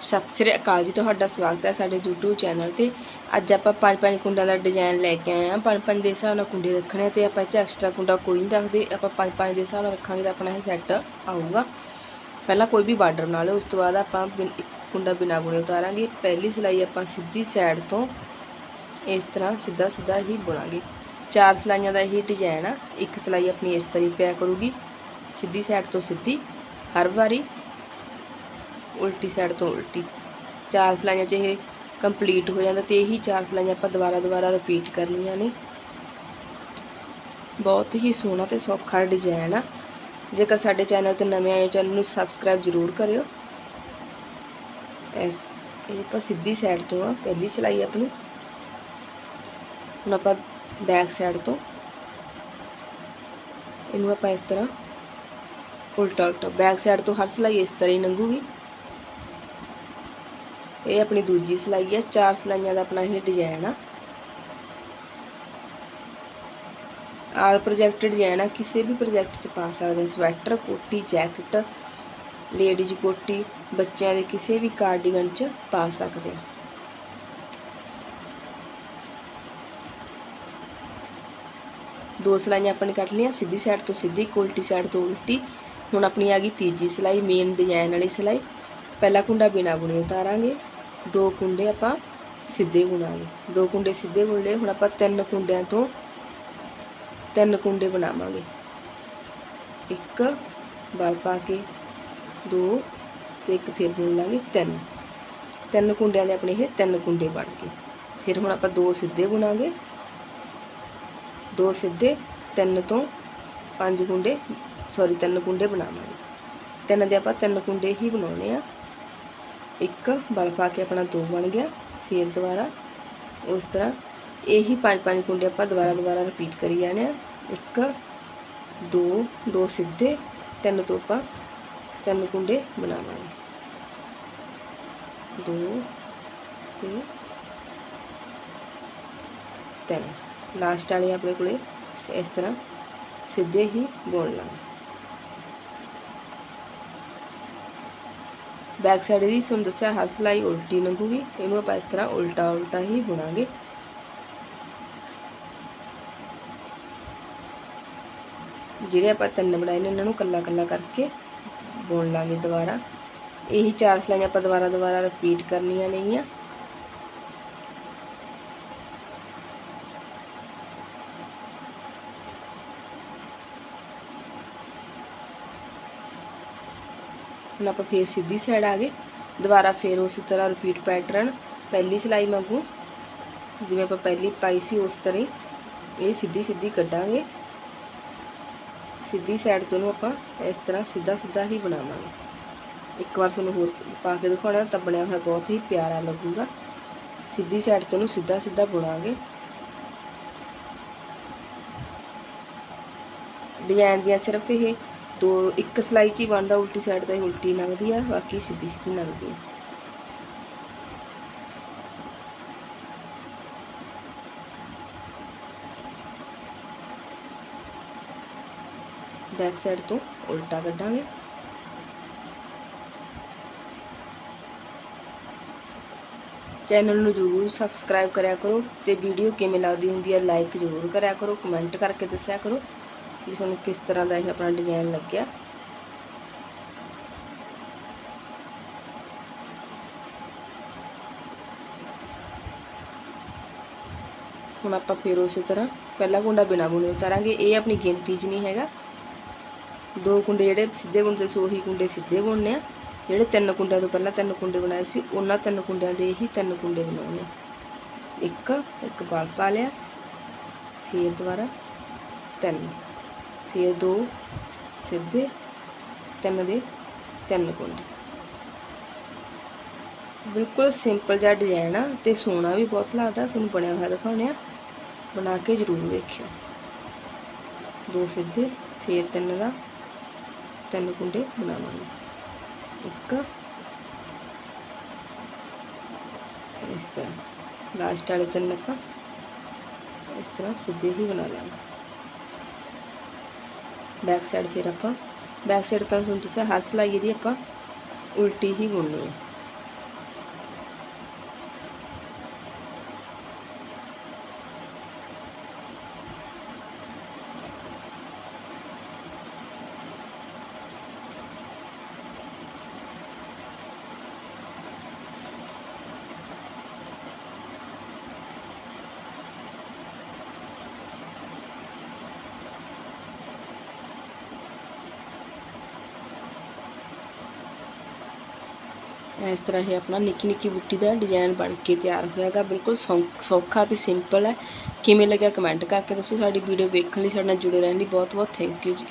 ਸਤਿ ਸ੍ਰੀ ਅਕਾਲ ਜੀ, ਤੁਹਾਡਾ ਸਵਾਗਤ ਹੈ ਸਾਡੇ YouTube ਚੈਨਲ ਤੇ। ਅੱਜ ਆਪਾਂ ਪੰਜ ਪੰਜ ਕੁੰਡਾਂ ਦਾ ਡਿਜ਼ਾਈਨ ਲੈ ਕੇ ਆਏ ਹਾਂ। ਪੰਜ ਪੰਜ ਦੇ ਹਿਸਾਬ ਨਾਲ ਕੁੰਡੇ ਰੱਖਣੇ ਆ ਤੇ ਆਪਾਂ ਇਹ ਐਕਸਟਰਾ ਕੁੰਡਾ ਕੋਈ ਨਹੀਂ ਰੱਖਦੇ। ਆਪਾਂ ਪੰਜ ਪੰਜ ਦੇ ਹਿਸਾਬ ਨਾਲ ਰੱਖਾਂਗੇ ਤਾਂ ਆਪਣਾ ਇਹ ਸੈੱਟ ਆਊਗਾ। ਪਹਿਲਾਂ ਕੋਈ ਵੀ ਬਾਰਡਰ ਬਣਾ ਲਓ, ਉਸ ਤੋਂ ਬਾਅਦ ਆਪਾਂ ਬਿਨ- ਇੱਕ ਕੁੰਡਾ ਬਿਨਾ ਬੁਣੇ ਉਤਾਰਾਂਗੇ। ਪਹਿਲੀ ਸਿਲਾਈ ਆਪਾਂ ਸਿੱਧੀ ਸਾਈਡ ਤੋਂ ਇਸ ਤਰ੍ਹਾਂ ਸਿੱਧਾ ਸਿੱਧਾ ਹੀ ਬੁਣਾਂਗੇ। ਚਾਰ ਸਿਲਾਈਆਂ ਦਾ ਇਹ ਡਿਜ਼ਾਈਨ ਆ। ਇੱਕ ਸਿਲਾਈ ਆਪਣੀ ਇਸ ਤਰ੍ਹਾਂ ਪਿਆ ਕਰੂਗੀ। ਸਿੱਧੀ ਸਾਈਡ ਤੋਂ ਸਿੱਧੀ। ਹਰ ਵਾਰੀ ਉਲਟੀ ਸਾਈਡ ਤੋਂ ਉਲਟੀ ਚਾਰ ਸਲਾਈਆਂ 'ਚ ਇਹ ਕੰਪਲੀਟ ਹੋ ਜਾਂਦਾ ਤੇ ਇਹੀ ਚਾਰ ਸਲਾਈਆਂ ਆਪਾਂ ਦੁਬਾਰਾ ਦੁਬਾਰਾ ਰਿਪੀਟ ਕਰਨੀਆਂ ਨੇ। ਬਹੁਤ ਹੀ ਸੋਹਣਾ ਤੇ ਸੌਖਾ ਡਿਜ਼ਾਈਨ ਆ। ਜੇਕਰ ਸਾਡੇ ਚੈਨਲ ਤੇ ਨਵੇਂ ਆਏ ਹੋ ਚੈਨਲ ਨੂੰ ਸਬਸਕ੍ਰਾਈਬ ਜ਼ਰੂਰ ਕਰਿਓ। ਇਸ ਇਹ ਆਪਾਂ ਸਿੱਧੀ ਸਾਈਡ ਤੋਂ ਆ, ਪਹਿਲੀ ਸਲਾਈ ਆਪਣੀ। ਹੁਣ ਆਪਾਂ ਬੈਕ ਸਾਈਡ ਤੋਂ। ਇਹਨੂੰ ਆਪਾਂ ਇਸ ਤਰ੍ਹਾਂ ਉਲਟਾ ਉਲਟਾ ਬੈਕ ਸਾਈਡ ਤੋਂ ਹਰ ਸਲਾਈ ਇਸ ਤਰ੍ਹਾਂ ਹੀ ਲੰਘੂਗੀ। ਇਹ ਆਪਣੀ ਦੂਜੀ ਸਲਾਈ ਹੈ ਚਾਰ ਸਲਾਈਆਂ ਦਾ ਆਪਣਾ ਇਹ ਡਿਜ਼ਾਈਨ ਆ। ਆਲ ਪ੍ਰੋਜੈਕਟ ਡਿਜ਼ਾਈਨ ਆ, ਕਿਸੇ ਵੀ ਪ੍ਰੋਜੈਕਟ 'ਚ ਪਾ ਸਕਦੇ ਸਵੈਟਰ ਕੋਟੀ ਜੈਕਟ ਲੇਡੀਜ਼ ਕੋਟੀ, ਬੱਚਿਆਂ ਦੇ ਕਿਸੇ ਵੀ ਕਾਰਡੀਗਨ 'ਚ ਪਾ ਸਕਦੇ ਆ। ਦੋ ਸਲਾਈਆਂ ਆਪਾਂ ਨੇ ਕੱਟ ਲਈਆਂ, ਸਿੱਧੀ ਸਾਈਡ ਤੋਂ ਸਿੱਧੀ, ਉਲਟੀ ਸਾਈਡ ਤੋਂ ਉਲਟੀ। ਹੁਣ ਆਪਣੀ ਆ ਗਈ ਤੀਜੀ ਸਲਾਈ ਮੇਨ ਡਿਜ਼ਾਈਨ ਵਾਲੀ ਸਲਾਈ। ਪਹਿਲਾ ਕੁੰਡਾ ਬਿਨਾ ਬੁਣੇ ਉਤਾਰਾਂਗੇ। ਦੋ ਕੁੰਡੇ ਆਪਾਂ ਸਿੱਧੇ ਬੁਣਾਂਗੇ। ਦੋ ਕੁੰਡੇ ਸਿੱਧੇ ਬੁਣ ਲਏ, ਹੁਣ ਆਪਾਂ ਤਿੰਨ ਕੁੰਡਿਆਂ ਤੋਂ ਤਿੰਨ ਕੁੰਡੇ ਬਣਾਵਾਂਗੇ। ਇੱਕ ਵਲ ਪਾ ਕੇ ਦੋ ਤੇ ਇੱਕ ਫਿਰ ਬੁਣ ਲਾਂਗੇ ਤਿੰਨ। ਤਿੰਨ ਕੁੰਡਿਆਂ ਦੇ ਆਪਣੇ ਇਹ ਤਿੰਨ ਕੁੰਡੇ ਬਣ ਗਏ। ਫਿਰ ਹੁਣ ਆਪਾਂ ਦੋ ਸਿੱਧੇ ਬੁਣਾਂਗੇ। ਦੋ ਸਿੱਧੇ, ਤਿੰਨ ਤੋਂ ਪੰਜ ਕੁੰਡੇ ਸੌਰੀ ਤਿੰਨ ਕੁੰਡੇ ਬਣਾਵਾਂਗੇ। ਤਿੰਨ ਦੇ ਆਪਾਂ ਤਿੰਨ ਕੁੰਡੇ ਹੀ ਬਣਾਉਣੇ ਆ। ਇੱਕ ਬਲ ਪਾ ਕੇ ਆਪਣਾ ਦੋ ਬਣ ਗਿਆ, ਫਿਰ ਦੁਬਾਰਾ। ਉਸ ਤਰ੍ਹਾਂ ਇਹੀ ਪੰਜ ਪੰਜ ਕੁੰਡੇ ਆਪਾਂ ਦੁਬਾਰਾ ਦੁਬਾਰਾ ਰਿਪੀਟ ਕਰੀ ਜਾਣੇ ਆ। ਇੱਕ, ਦੋ ਦੋ ਸਿੱਧੇ, ਤਿੰਨ ਤੋਂ ਆਪਾਂ ਤਿੰਨ ਕੁੰਡੇ ਬਣਾਵਾਂਗੇ। ਦੋ ਤੇ ਤਿੰਨ। ਲਾਸਟ ਵਾਲੇ ਆਪਣੇ ਕੋਲੇ ਇਸ ਤਰ੍ਹਾਂ ਸਿੱਧੇ ਹੀ ਬੁਣ ਲਾਂਗੇ ਬੈਕ ਸਾਈਡ ਦੀ ਤੁਹਾਨੂੰ ਦੱਸਿਆ ਹਰ ਸਲਾਈ ਉਲਟੀ ਲੰਘੂਗੀ, ਇਹਨੂੰ ਆਪਾਂ ਇਸ ਤਰ੍ਹਾਂ ਉਲਟਾ ਉਲਟਾ ਹੀ ਬੁਣਾਂਗੇ। ਜਿਹੜੇ ਆਪਾਂ ਤਿੰਨ ਬਣਾਏ ਨੇ, ਇਹਨਾਂ ਨੂੰ ਕੱਲਾ ਕੱਲਾ ਕਰਕੇ ਬੁਣ ਲਾਂਗੇ ਦੁਬਾਰਾ। ਇਹੀ ਚਾਰ ਸਲਾਈਆਂ ਆਪਾਂ ਦੁਬਾਰਾ ਦੁਬਾਰਾ ਰਿਪੀਟ ਕਰਨੀਆਂ ਨੇਗੀਆਂ। ਹੁਣ ਆਪਾਂ ਫੇਰ ਸਿੱਧੀ ਸਾਈਡ ਆ ਗਏ। ਦੁਬਾਰਾ ਫੇਰ ਉਸੇ ਤਰ੍ਹਾਂ ਰਿਪੀਟ ਪੈਟਰਨ ਪਹਿਲੀ ਸਿਲਾਈ ਵਾਂਗੂ, ਜਿਵੇਂ ਆਪਾਂ ਪਹਿਲੀ ਪਾਈ ਸੀ ਉਸ ਤਰ੍ਹਾਂ ਹੀ। ਇਹ ਸਿੱਧੀ ਸਿੱਧੀ ਕੱਢਾਂਗੇ। ਸਿੱਧੀ ਸਾਈਡ ਤੋਂ ਨੂੰ ਆਪਾਂ ਇਸ ਤਰ੍ਹਾਂ ਸਿੱਧਾ ਸਿੱਧਾ ਹੀ ਬਣਾਵਾਂਗੇ। ਇੱਕ ਵਾਰ ਤੁਹਾਨੂੰ ਹੋਰ ਪਾ ਕੇ ਦਿਖਾਉਣਾ, ਤਾਂ ਬਣਿਆ ਹੋਇਆ ਬਹੁਤ ਹੀ ਪਿਆਰਾ ਲੱਗੂਗਾ। ਸਿੱਧੀ ਸਾਈਡ ਤੋਂ ਨੂੰ ਸਿੱਧਾ ਸਿੱਧਾ ਬੁਣਾਂਗੇ। ਡਿਜ਼ਾਈਨ ਦੀਆਂ ਸਿਰਫ ਇਹ ਦੋ, ਇੱਕ ਸਲਾਈ 'ਚ ਹੀ ਬਣਦਾ, ਉਲਟੀ ਸਾਈਡ ਤਾਂ ਹੀ ਉਲਟੀ ਲੰਘਦੀ ਆ, ਬਾਕੀ ਸਿੱਧੀ ਸਿੱਧੀ ਲੰਘਦੀ ਆ। ਬੈਕ ਸਾਈਡ ਤੋਂ ਉਲਟਾ ਕੱਢਾਂਗੇ। ਚੈਨਲ ਨੂੰ ਜ਼ਰੂਰ ਸਬਸਕ੍ਰਾਈਬ ਕਰਿਆ ਕਰੋ ਤੇ ਵੀਡੀਓ ਕਿਵੇਂ ਲੱਗਦੀ ਹੁੰਦੀ ਹੈ ਲਾਈਕ ਜ਼ਰੂਰ ਕਰਿਆ ਕਰੋ, ਕਮੈਂਟ ਕਰਕੇ ਦੱਸਿਆ ਕਰੋ। ਵੀ ਤੁਹਾਨੂੰ ਕਿਸ ਤਰ੍ਹਾਂ ਦਾ ਇਹ ਆਪਣਾ ਡਿਜ਼ਾਈਨ ਲੱਗਿਆ। ਹੁਣ ਆਪਾਂ ਫਿਰ ਉਸੇ ਤਰ੍ਹਾਂ ਪਹਿਲਾ ਕੁੰਡਾ ਬਿਨਾ ਬੁਣੇ ਉਤਾਰਾਂਗੇ। ਇਹ ਆਪਣੀ ਗਿਣਤੀ 'ਚ ਨਹੀਂ ਹੈਗਾ। ਦੋ ਕੁੰਡੇ ਜਿਹੜੇ ਸਿੱਧੇ ਬੁਣਦੇ ਸੀ, ਉਹੀ ਕੁੰਡੇ ਸਿੱਧੇ ਬੁਣਨੇ ਆ। ਜਿਹੜੇ ਤਿੰਨ ਕੁੰਡਿਆਂ ਤੋਂ ਪਹਿਲਾਂ ਤਿੰਨ ਕੁੰਡੇ ਬਣਾਏ ਸੀ, ਉਹਨਾਂ ਤਿੰਨ ਕੁੰਡਿਆਂ ਦੇ ਹੀ ਤਿੰਨ ਕੁੰਡੇ ਬਣਾਉਣੇ ਆ। ਇੱਕ ਇੱਕ ਬਲ ਪਾ ਲਿਆ, ਫੇਰ ਦੁਬਾਰਾ ਤਿੰਨ। ਫਿਰ ਦੋ ਸਿੱਧੇ, ਤਿੰਨ ਦੇ ਤਿੰਨ ਕੁੰਡੇ ਬਿਲਕੁਲ ਸਿੰਪਲ ਜਿਹਾ ਡਿਜ਼ਾਈਨ ਆ ਤੇ ਸੋਹਣਾ ਵੀ ਬਹੁਤ ਲੱਗਦਾ, ਤੁਹਾਨੂੰ ਬਣਿਆ ਹੋਇਆ ਦਿਖਾਉਣੇ ਆ। ਬਣਾ ਕੇ ਜ਼ਰੂਰ ਵੇਖਿਓ। ਦੋ ਸਿੱਧੇ, ਫਿਰ ਤਿੰਨ ਦਾ, ਤਿੰਨ ਕੁੰਡੇ ਬਣਾਵਾਂਗੇ। ਇੱਕ ਇਸ ਤਰ੍ਹਾਂ। ਲਾਸਟ ਵਾਲੇ ਤਿੰਨ ਆਪਾਂ ਇਸ ਤਰ੍ਹਾਂ ਸਿੱਧੇ ਹੀ ਬਣਾ ਲਾਂਗੇ। ਬੈਕ ਸਾਈਡ ਫਿਰ ਆਪਾਂ। ਬੈਕ ਸਾਈਡ ਤਾਂ ਤੁਹਾਨੂੰ ਦੱਸਿਆ ਹਰ ਸਿਲਾਈ ਇਹਦੀ ਆਪਾਂ ਉਲਟੀ ਹੀ ਬੁਣਨੀ ਹੈ ਇਸ ਤਰ੍ਹਾਂ ਇਹ ਆਪਣਾ ਨਿੱਕੀ ਨਿੱਕੀ ਬੁੱਟੀ ਦਾ ਡਿਜ਼ਾਈਨ ਬਣ ਕੇ ਤਿਆਰ ਹੋਇਆਗਾ। ਬਿਲਕੁਲ ਸੌ- ਸੌਖਾ ਤੇ ਸਿੰਪਲ ਹੈ। ਕਿਵੇਂ ਲੱਗਿਆ ਕਮੈਂਟ ਕਰਕੇ ਦੱਸੋ। ਸਾਡੀ ਵੀਡੀਓ ਵੇਖਣ ਲਈ ਸਾਡੇ ਨਾਲ ਜੁੜੇ ਰਹਿਣ ਲਈ ਬਹੁਤ ਬਹੁਤ ਥੈਂਕ ਯੂ ਜੀ।